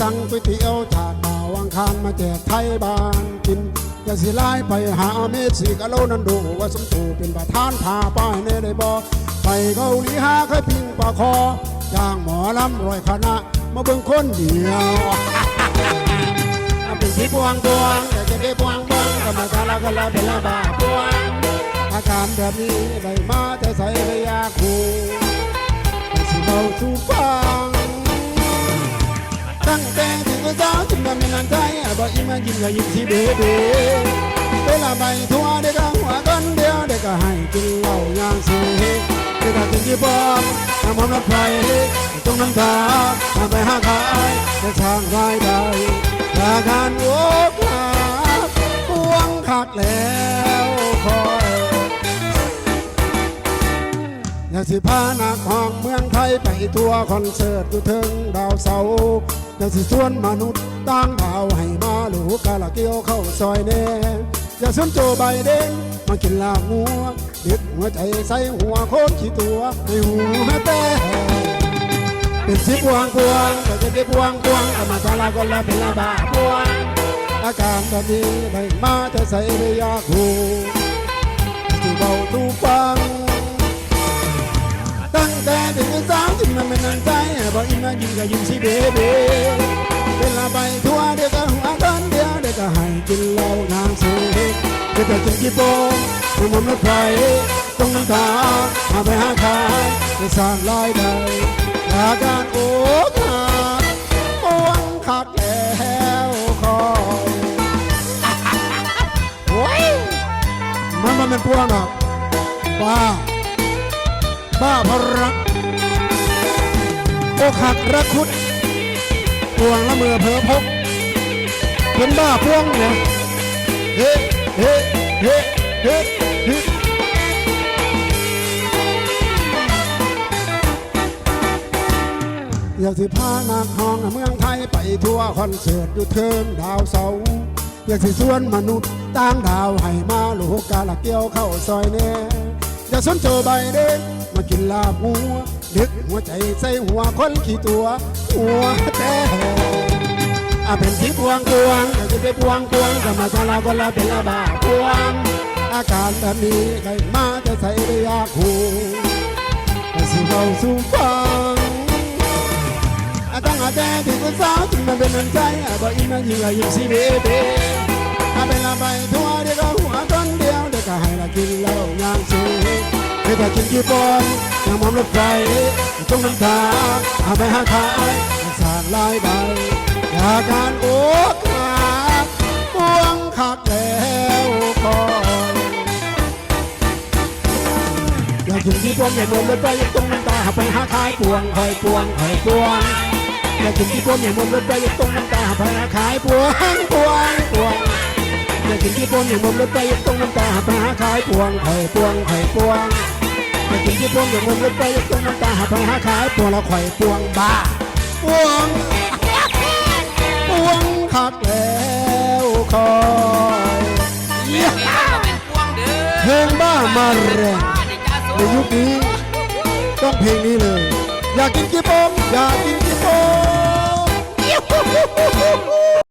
สั่งก๋วยเตี๋ยวจากดาวอังคารมาแจกไทยบ้านกินอย่าสิไล่ไปหาเมสซี่กะโลนันโดว่าสมตูเป็นประธานพาป้ายในได้บ่ไปเกาหลีหาเคยพิงปากคอย่างหมอลำร้อยคณะ มาเบิ่งคนเดียวเป็นที่พวงพวงแต่จะได้พวงพวงก็มาคาราก็ลาเป็นลาบาพวงอาการแบบนี้ได้มาแต่ใส่ระยะคูให้สิเบาสู่ฟัง บอกอีมายิ้มก็ยิ้มสิเบเบเวลาไปทัวร์เด็กก็หัวกันเดียวเด็กก็ให้กินเหล้ายางสีเด็กก็กินที่บอมน้ำมันรถไฟตรงน้ำตาทำไปหาขายจะสร้างรายได้ราการโอ้กาพวงคักแล้วคอยอยากสิพานักห้องม ทยไปทัวร์คอนเสิร์ตอยู่ถึงดาวเสาอยากสิชวนมนุษย์ต่างดาวให้มาหลูกาลาเกียวเข้าซอยแน่อยาสนโจไบเดนมากินลาบงัวเดึกหัวใจใส่หัวโคนขี้ตัวให้หูแม่แต่เป็นสิบวงพวงแต่จะได้พวงพวงก็มาซาลาก็ละเป็นลาบาพวงอาการแบบนี้ได้มาแต่ใส่ไม่ยากหูที่เบาตูฟัง ตั้งสาวที่มันไม่นั่งใจบอกอินมายิ้มก็ยิ้มสิเบเบเวลาไปทัวร์เด็กก็หัวกันเดียวเด็กก็ให้กินเหล้านางเสกเด็กก็กินกี่โป่งน้ำมันรถไฟต้องน้ำตาเอาไปหาขายไปสร้างรายได้อาการโอ้ขาดปวงขาดแล้วคอยโอ้ยมันมันเป็นปวงหรอกบ้าบ้าพระรัก อกหักรักคุดพวงละเมือเพอพกเป็นบ้าพวงเนี่ยเฮ้เฮ้เฮ้เฮ้เฮ้อยากสิพานักห้องเมืองไทยไปทัวร์คอนเสิร์ตอยู่เทิงดาวเสาอยากสิชวนมนุษย์ต่างดาวให้มาโลกกาละเกี่ยวเข้าซอยแน่อย่าสนโจใบเด้ง นลาหัวดึกหัวใจใส่หัวคนขี้ตัวหัวแต่อาเป็นที่พวงพวงอยากจะไปพวงพวงก็มาซาลาก็ลาเป็นลาบาพวง อาการแบบนี้ได้มาแต่ใส่ได้ยากหูแต่สิเราสู่ฟังอาตั้งอาแต่ที่คนสาวถึงมันเป็นน้ำใจอาบอกอินมาอยู่กับยิ้มสิเบเบอาเป็นลาไปทัวร์เด็กก็หัว เด็กก็กินกี่ปอนย่างมอมรถไฟตรงน้ำตาเอาไปหาขายสร้างรายได้อยากการโอ้ขาดปวงคักแล้วคอยอยากกินกี่ปอนอย่ามอมรถไฟตรงน้ำตาเอาไปหาขายปวงคอยปวงคอยปวงอยากกินกี่ปอนอย่ามอมรถไฟตรงน้ำตาเอาไปหาขายปวงปวงปวงอยากกินที่พวงอย่างมุมรถไปตรงน้ำตาหาไปหาขายพวงไข่พวงไข่พวง อยากกินที่พวงอย่างมุมรถไปตรงน้ำตาหาหาขายพวงแล้วไข่พวงบ้าพวงพวงคักแล้วคอยเพลงบ้ามาแรงในยุคนี้ต้องเพลงนี้เลย อยากกินกี่โปงอยากกินกี่โปง